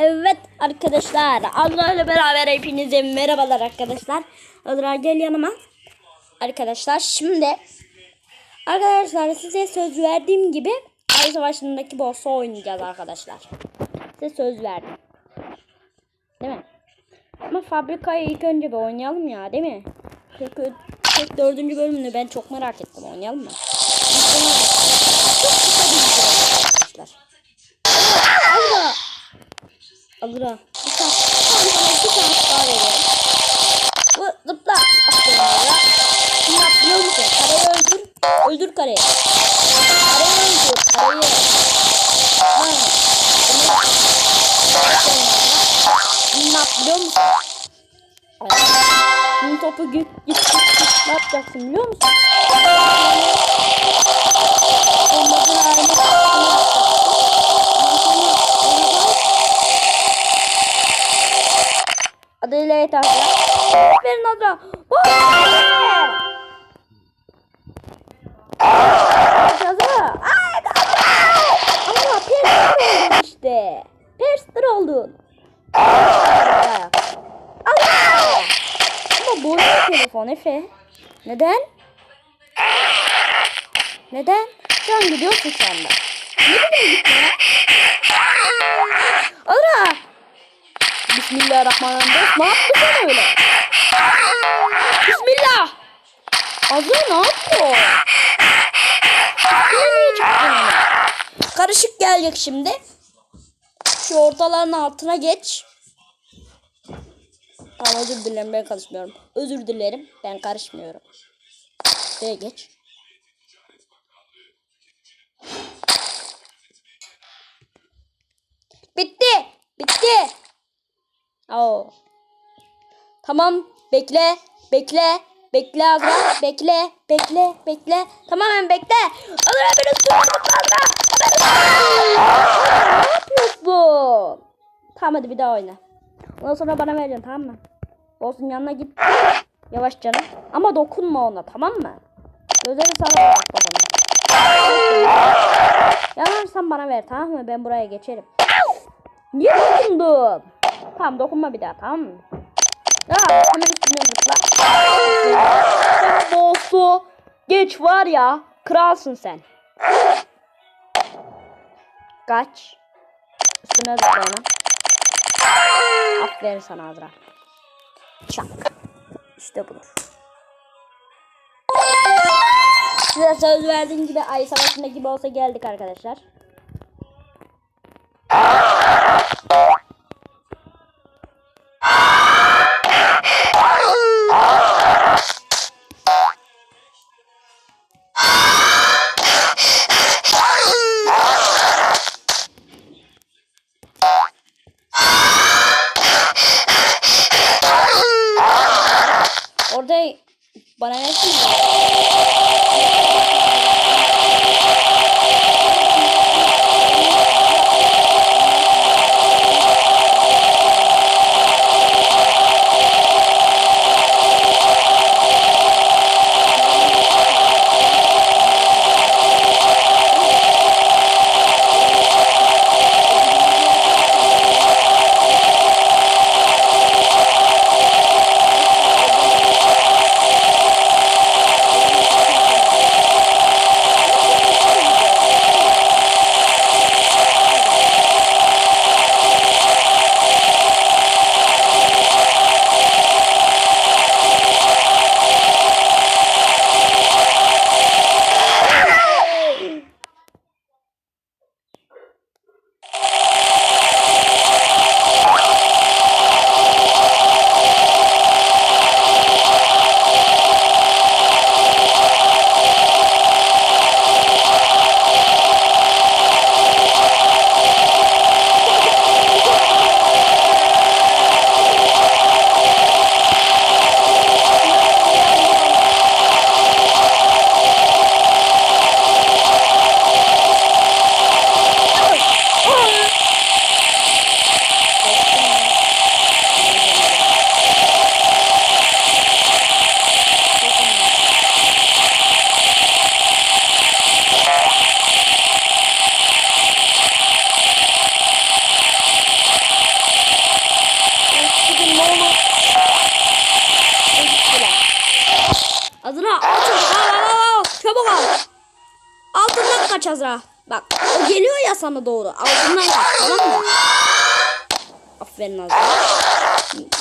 Evet arkadaşlar ile beraber hepinize merhabalar arkadaşlar. Azra gel yanıma. Arkadaşlar şimdi Arkadaşlar size söz verdiğim gibi Ay Savaşı'ndaki boss'u oynayacağız arkadaşlar. Size söz verdim. Değil mi? Ama fabrikayı ilk önce bir oynayalım ya değil mi? Tek, tek dördüncü bölümünü ben çok merak ettim oynayalım mı? Çok kısa bir video arkadaşlar. Allah! Azra. Bir saat. Bir saat daha veriyorum. Bu zıpla. Aferin Azra. Şimdi yap biliyor musun? Kareyi öldür. Öldür kareyi. Kareyi öldür. Kareyi. Ha. Şimdi yap biliyor musun? Şimdi topu git git git git. Ne yapacaksın biliyor musun? Olmadığın haline yapacaksın? Adıyla yeter. Aferin Adra. Kaza. Ay işte. Perster oldun. Adra. Ama bozuyor telefon Efe. Neden? Neden? Sen gidiyorsun şu anda. Ne bileyim gitme. Bismillahirrahmanirrahim. Ne yaptın sen öyle? Bismillah. Azra ne yapıyor? Karışık gelecek şimdi. Şu ortaların altına geç. Tamam özür dilerim ben karışmıyorum. Özür dilerim ben karışmıyorum. Şuraya geç. Bitti. Oo. Tamam bekle bekle bekle Azra bekle bekle bekle. Tamamen bekle. Azra beni sürüldüm Azra ne yapıyorsun tamam hadi bir daha oyna. Ondan sonra bana vereceksin tamam mı? Olsun yanına git. Yavaş canım. Ama dokunma ona tamam mı? Gözleri sarı bak bakalım. Yanarsan bana ver tamam mı? Ben buraya geçerim. Niye dokundun Tamam dokunma bir daha tamam mı? Ya hemen üstüne zıpla. Boss'u geç var ya. Kralsın sen. Kaç. Üstüne zıpla hemen. Aferin sana Azra. Çak. İşte budur. Size söz verdiğim gibi ay savaşında gibi olsa geldik arkadaşlar. Azra al çabuk al al al. Çabuk al. Altından kaç Azra. Bak o geliyor ya sana doğru. Altından kaç tamam mı? Aferin Azra.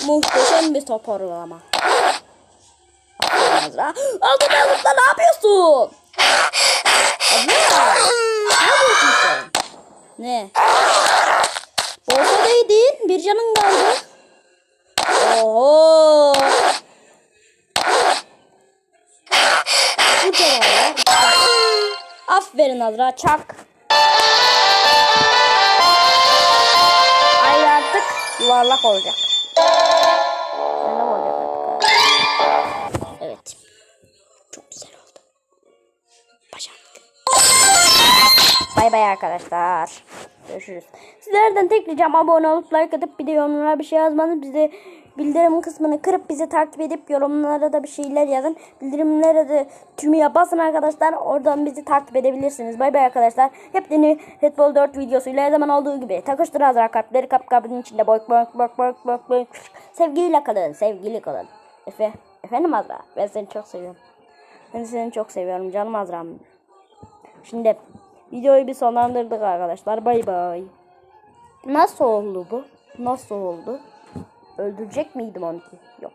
Muhteşem bir top orulama. Aferin Azra. Altından zıpla ne yapıyorsun? Azra. Ne yapıyorsun sen? Ne? Olsa değdin. Bir canın kaldı. Oho. Aferin Azra çak. Ay artık yuvarlak olacak. Evet. Çok güzel oldu. Başardık. Bay bay arkadaşlar. Görüşürüz. Sizlerden tek ricam abone olup like atıp bir bir şey yazmanız. Bize bildirim kısmını kırıp bizi takip edip yorumlara da bir şeyler yazın. Bildirimlere de tümüye basın arkadaşlar. Oradan bizi takip edebilirsiniz. Bay bay arkadaşlar. Hep yeni Bull 4 videosuyla her zaman olduğu gibi. Takıştır hazır kalpleri kap kabının içinde boy boy boy boy boy boy. Sevgiyle kalın. Sevgili kalın. Efe. Efendim Azra. Ben seni çok seviyorum. Ben seni çok seviyorum canım Azra'm. Şimdi videoyu bir sonlandırdık arkadaşlar. Bay bay. Nasıl oldu bu? Nasıl oldu? Öldürecek miydim onu ki? Yok.